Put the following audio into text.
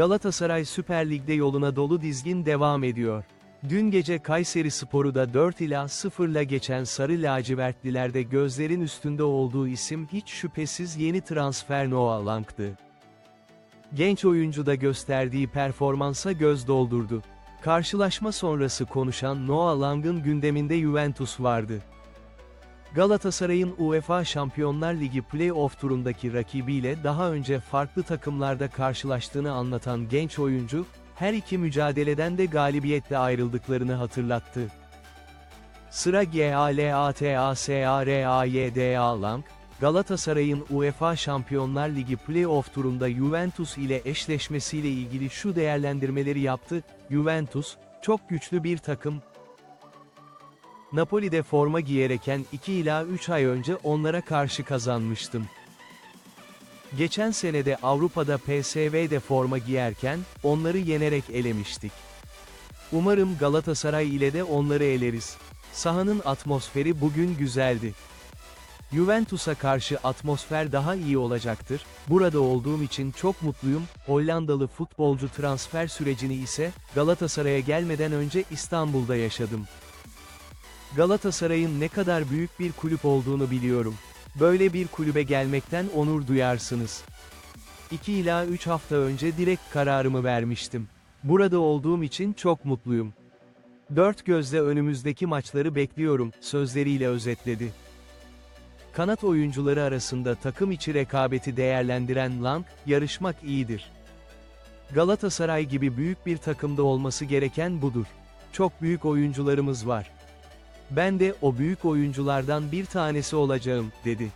Galatasaray Süper Lig'de yoluna dolu dizgin devam ediyor. Dün gece Kayseri Sporu da 4 ila 0 ile geçen Sarı Lacivertlilerde gözlerin üstünde olduğu isim hiç şüphesiz yeni transfer Noah Lang'dı. Genç oyuncu da gösterdiği performansa göz doldurdu. Karşılaşma sonrası konuşan Noah Lang'ın gündeminde Juventus vardı. Galatasaray'ın UEFA Şampiyonlar Ligi play-off turundaki rakibiyle daha önce farklı takımlarda karşılaştığını anlatan genç oyuncu, her iki mücadeleden de galibiyetle ayrıldıklarını hatırlattı. Sıra GALATASARAYDA Lang, Galatasaray'ın UEFA Şampiyonlar Ligi play-off turunda Juventus ile eşleşmesiyle ilgili şu değerlendirmeleri yaptı, Juventus, çok güçlü bir takım, Napoli'de forma giyereken 2 ila 3 ay önce onlara karşı kazanmıştım. Geçen senede Avrupa'da PSV'de forma giyerken, onları yenerek elemiştik. Umarım Galatasaray ile de onları eleriz. Sahanın atmosferi bugün güzeldi. Juventus'a karşı atmosfer daha iyi olacaktır. Burada olduğum için çok mutluyum. Hollandalı futbolcu transfer sürecini ise Galatasaray'a gelmeden önce İstanbul'da yaşadım. Galatasaray'ın ne kadar büyük bir kulüp olduğunu biliyorum. Böyle bir kulübe gelmekten onur duyarsınız. 2 ila 3 hafta önce direkt kararımı vermiştim. Burada olduğum için çok mutluyum. Dört gözle önümüzdeki maçları bekliyorum, sözleriyle özetledi. Kanat oyuncuları arasında takım içi rekabeti değerlendiren Lang, yarışmak iyidir. Galatasaray gibi büyük bir takımda olması gereken budur. Çok büyük oyuncularımız var. Ben de o büyük oyunculardan bir tanesi olacağım, dedi.